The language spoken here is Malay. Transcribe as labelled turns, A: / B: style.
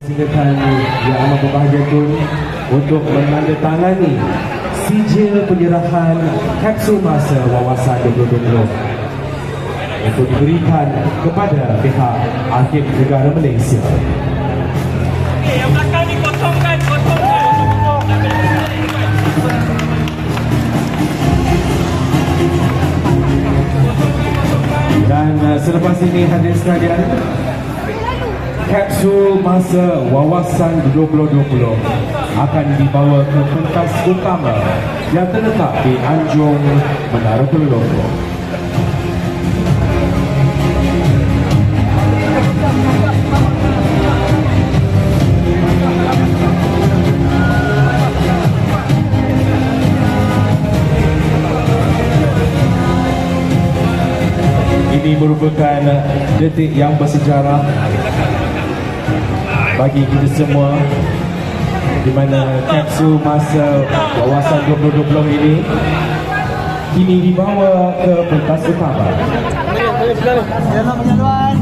A: Silakan Yang Amat Berbahagia Tun untuk menandatangani sijil penyerahan kapsul masa wawasan 2020 untuk diberikan kepada pihak Arkib Negara Malaysia.
B: Eh, yang belakang ni kosongkan, kosongkan.
A: Dan uh, selepas ini hadirin sekalian Kapsul masa wawasan 2020 akan dibawa ke pentas utama yang terletak di Anjung Menara Lumpur. Ini merupakan detik yang bersejarah bagi kita semua di mana kapsul masa wawasan 2020 ini kini dibawa ke pentas utama.
C: Jangan penyaluan.